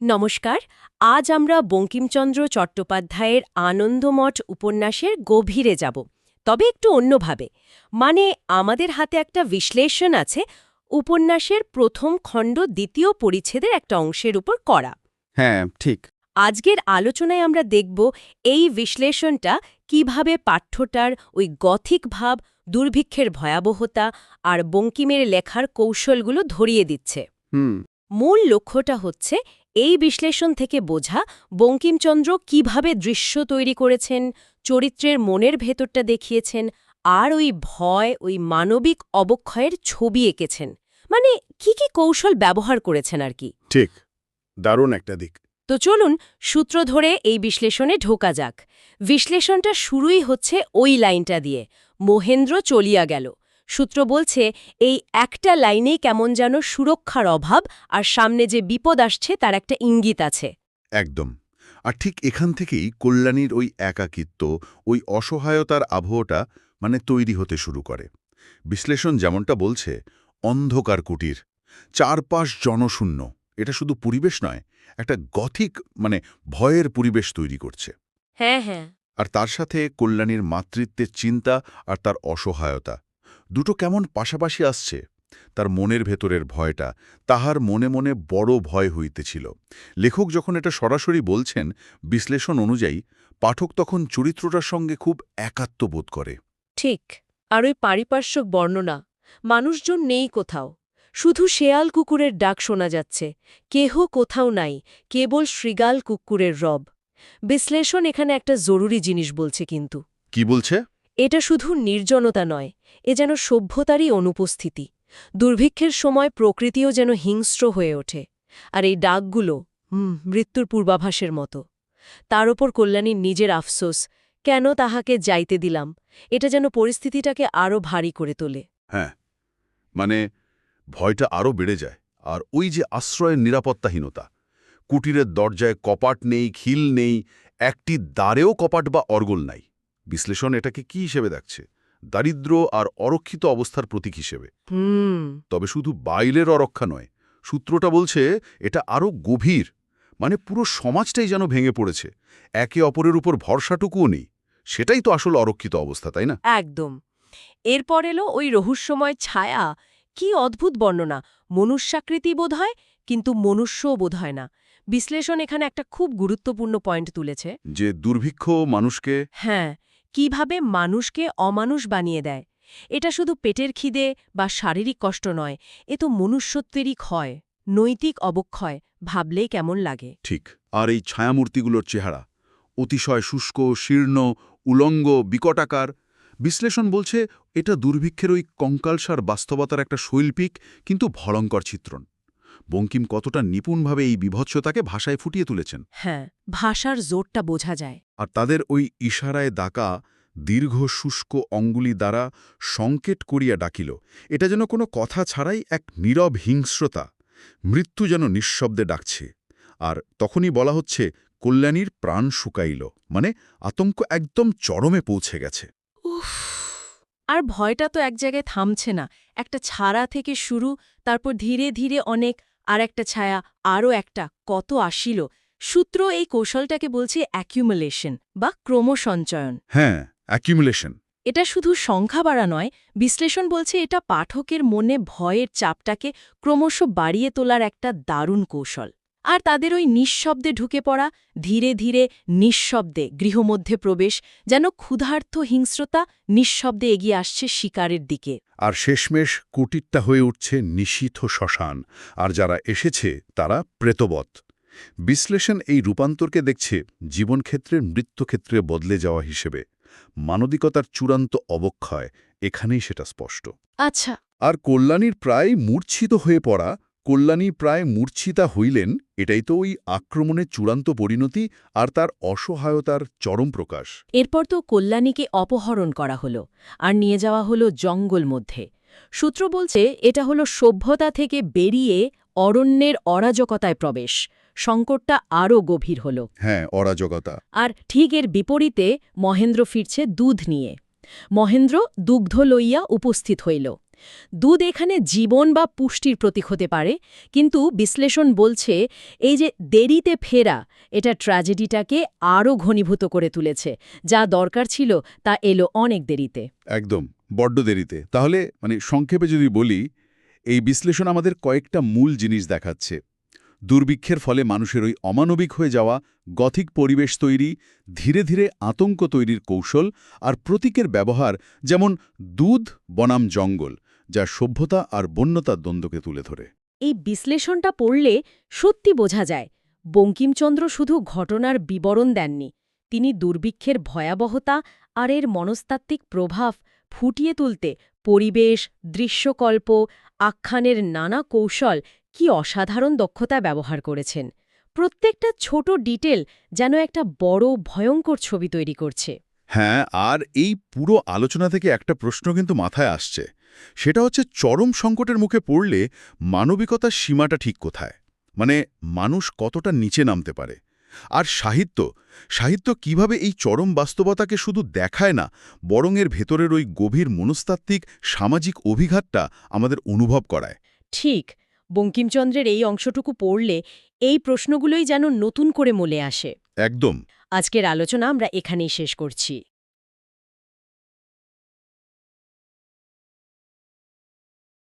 নমস্কার আজ আমরা বঙ্কিমচন্দ্র চট্টোপাধ্যায়ের আনন্দমঠ উপন্যাসের গভীরে যাব তবে একটু অন্যভাবে। মানে আমাদের হাতে একটা বিশ্লেষণ আছে উপন্যাসের প্রথম খণ্ড দ্বিতীয় পরিচ্ছেদের একটা অংশের উপর করা। হ্যাঁ ঠিক। আজকের আলোচনায় আমরা দেখব এই বিশ্লেষণটা কীভাবে পাঠ্যটার ওই গথিক ভাব দুর্ভিক্ষের ভয়াবহতা আর বঙ্কিমের লেখার কৌশলগুলো ধরিয়ে দিচ্ছে। হুম। মূল লক্ষ্যটা হচ্ছে এই বিশ্লেষণ থেকে বোঝা বঙ্কিমচন্দ্র কীভাবে দৃশ্য তৈরি করেছেন চরিত্রের মনের ভেতরটা দেখিয়েছেন আর ওই ভয় ওই মানবিক অবক্ষয়ের ছবি এঁকেছেন। মানে কি কি কৌশল ব্যবহার করেছেন আর কি? ঠিক দারুণ একটা দিক। তো চলুন সূত্র ধরে এই বিশ্লেষণে ঢোকা যাক। বিশ্লেষণটা শুরুই হচ্ছে ওই লাইনটা দিয়ে। মহেন্দ্র চলিয়া গেল। সূত্র বলছে এই একটা লাইনেই কেমন যেন সুরক্ষার অভাব আর সামনে যে বিপদ আসছে তার একটা ইঙ্গিত আছে। একদম। আর ঠিক এখান থেকেই কল্যাণীর ওই একাকিত্ব ওই অসহায়তার আবহটা মানে তৈরি হতে শুরু করে। বিশ্লেষণ যেমনটা বলছে অন্ধকার কুটির চারপাশ জনশূন্য এটা শুধু পরিবেশ নয় একটা গথিক মানে ভয়ের পরিবেশ তৈরি করছে। হ্যাঁ হ্যাঁ। আর তার সাথে কল্যাণীর মাতৃত্বের চিন্তা আর তার অসহায়তা দুটো কেমন পাশাপাশি আসছে? তার মনের ভেতরের ভয়টা তাহার মনে মনে বড় ভয় হইতেছিল। লেখক যখন এটা সরাসরি বলছেন বিশ্লেষণ অনুযায়ী পাঠক তখন চরিত্রটার সঙ্গে খুব একাত্ম বোধ করে। ঠিক আর ওই পারিপার্শ্বিক বর্ণনা মানুষজন নেই কোথাও। শুধু শেয়াল কুকুরের ডাক শোনা যাচ্ছে কেহ কোথাও নাই কেবল শৃগাল কুকুরের রব। বিশ্লেষণ এখানে একটা জরুরি জিনিস বলছে কিন্তু। কি বলছে? এটা শুধু নির্জনতা নয়, এ যেন সভ্যতারই অনুপস্থিতি। দুর্ভিক্ষের সময় প্রকৃতিও যেন হিংস্র হয়ে ওঠে। আর এই ডাকগুলো মৃত্যুর পূর্বাভাসের মতো। তার ওপর কল্যাণীর নিজের আফসোস, কেন তাহাকে যাইতে দিলাম, এটা যেন পরিস্থিতিটাকে আরও ভারী করে তোলে। হ্যাঁ মানে ভয়টা আরও বেড়ে যায়, আর ওই যে আশ্রয়ের নিরাপত্তাহীনতা, কুটিরের দরজায় কপাট নেই, খিল নেই, একটি দ্বারেও কপাট বা অর্গল নাই। বিশ্লেষণ এটাকে কি হিসেবে দেখছে? দারিদ্র আর অরক্ষিত অবস্থার প্রতীক হিসেবে। হুম। তবে শুধু বাইলের অরক্ষা নয় সূত্রটা বলছে এটা আরও গভীর মানে পুরো সমাজটাই যেন ভেঙে পড়েছে। একে অপরের উপর ভরসাটুকুও নেই সেটাই তো আসল অরক্ষিত অবস্থা তাই না? একদম। এরপর এলো ওই রহস্যময় ছায়া। কি অদ্ভুত বর্ণনা! মনুষ্যাকৃতি বোধ হয় কিন্তু মনুষ্যও বোধ হয় না। বিশ্লেষণ এখানে একটা খুব গুরুত্বপূর্ণ পয়েন্ট তুলেছে। যে দুর্ভিক্ষ মানুষকে হ্যাঁ কীভাবে মানুষকে অমানুষ বানিয়ে দেয়? এটা শুধু পেটের খিদে বা শারীরিক কষ্ট নয়, এ তো মনুষ্যত্বেরই ক্ষয়, নৈতিক অবক্ষয়, ভাবলেই কেমন লাগে। ঠিক, আর এই ছায়ামূর্তিগুলোর চেহারা, অতিশয় শুষ্ক, শীর্ণ, উলঙ্গ, বিকটাকার, বিশ্লেষণ বলছে এটা দুর্ভিক্ষের ওই কঙ্কালসার বাস্তবতার একটা শৈল্পিক, কিন্তু ভয়ঙ্কর চিত্রণ। বঙ্কিম কতটা নিপুণভাবে এই বিভৎসতাকে ভাষায় ফুটিয়ে তুলেছেন। হ্যাঁ ভাষার জোরটা বোঝা যায়। আর তাদের ওই ইশারায় ডাকা দীর্ঘ শুষ্ক অঙ্গুলি দ্বারা সংকেট করিয়া ডাকিল। এটা যেন কোনো কথা ছাড়াই এক নীরব হিংস্রতা মৃত্যু যেন নিঃশব্দে ডাকছে। আর তখনই বলা হচ্ছে কল্যাণীর প্রাণ শুকাইল মানে আতঙ্ক একদম চরমে পৌঁছে গেছে। উফ আর ভয়টা তো এক জায়গায় থামছে না। একটা ছাড়া থেকে শুরু তারপর ধীরে ধীরে অনেক আর একটা ছায়া আরও একটা কত আসিল। সূত্র এই কৌশলটাকে বলছে অ্যাকিউমুলেশন বা ক্রমসঞ্চয়ন। হ্যাঁ অ্যাকিউমুলেশন এটা শুধু সংখ্যা বাড়া নয় বিশ্লেষণ বলছে এটা পাঠকের মনে ভয়ের চাপটাকে ক্রমশ বাড়িয়ে তোলার একটা দারুণ কৌশল। আর তাদের ওই নিঃশব্দে ঢুকে পড়া ধীরে ধীরে নিঃশব্দে গৃহমধ্যে প্রবেশ যেন ক্ষুধার্থ হিংস্রতা নিঃশব্দে এগিয়ে আসছে শিকারের দিকে। আর শেষমেশ কুটিরটা হয়ে উঠছে নিশীথ শ্মশান আর যারা এসেছে তারা প্রেতবৎ। বিশ্লেষণ এই রূপান্তরকে দেখছে জীবনক্ষেত্রের মৃত্যুক্ষেত্রে বদলে যাওয়া হিসেবে। মানবিকতার চূড়ান্ত অবক্ষয় এখানেই সেটা স্পষ্ট। আচ্ছা। আর কল্যাণীর প্রায় মূর্ছিত হয়ে পড়া কল্যাণী প্রায় মূর্ছিতা হইলেন এটাই তো ওই আক্রমণের চূড়ান্ত পরিণতি আর তার অসহায়তার চরম প্রকাশ। এরপর তো কল্যাণীকে অপহরণ করা হলো আর নিয়ে যাওয়া হলো জঙ্গল মধ্যে। সূত্র বলছে এটা হলো সভ্যতা থেকে বেরিয়ে অরণ্যের অরাজকতায় প্রবেশ সংকটটা আরও গভীর হল। হ্যাঁ অরাজকতা। আর ঠিক এর বিপরীতে মহেন্দ্র ফিরছে দুধ নিয়ে। মহেন্দ্র দুগ্ধ লইয়া উপস্থিত হইল। দুধ এখানে জীবন বা পুষ্টির প্রতীক হতে পারে, কিন্তু বিশ্লেষণ বলছে এই যে দেরিতে ফেরা, এটা ট্র্যাজেডিটাকে আরও ঘনীভূত করে তুলেছে। যা দরকার ছিল, তা এলো অনেক দেরিতে। একদম, বড্ড দেরিতে। তাহলে মানে সংক্ষেপে যদি বলি, এই বিশ্লেষণ আমাদের কয়েকটা মূল জিনিস দেখাচ্ছে। দুর্ভিক্ষের ফলে মানুষের ওই অমানবিক হয়ে যাওয়া গথিক পরিবেশ তৈরি, ধীরে ধীরে আতঙ্ক তৈরির কৌশল আর প্রতীকের ব্যবহার যেমন দুধ বনাম জঙ্গল, যা সভ্যতা আর বন্যতার দ্বন্দ্বকে তুলে ধরে। এই বিশ্লেষণটা পড়লে সত্যি বোঝা যায়, বঙ্কিমচন্দ্র শুধু ঘটনার বিবরণ দেননি, তিনি দুর্ভিক্ষের ভয়াবহতা আর এর মনস্তাত্ত্বিক প্রভাব ফুটিয়ে তুলতে পরিবেশ, দৃশ্যকল্প, আখ্যানের নানা কৌশল কি অসাধারণ দক্ষতা ব্যবহার করেছেন। প্রত্যেকটা ছোট ডিটেল যেন একটা বড় ভয়ঙ্কর ছবি তৈরি করছে। হ্যাঁ আর এই পুরো আলোচনা থেকে একটা প্রশ্ন কিন্তু মাথায় আসছে। সেটা হচ্ছে চরম সংকটের মুখে পড়লে মানবিকতার সীমাটা ঠিক কোথায়? মানে মানুষ কতটা নিচে নামতে পারে? আর সাহিত্য সাহিত্য কীভাবে এই চরম বাস্তবতাকে শুধু দেখায় না বরং এর ভেতরের ওই গভীর মনস্তাত্ত্বিক সামাজিক অভিঘাতটা আমাদের অনুভব করায়? ঠিক বঙ্কিমচন্দ্রের এই অংশটুকু পড়লে এই প্রশ্নগুলোই যেন নতুন করে মলে আসে। একদম। আজকের আলোচনা আমরা এখানেই শেষ করছি।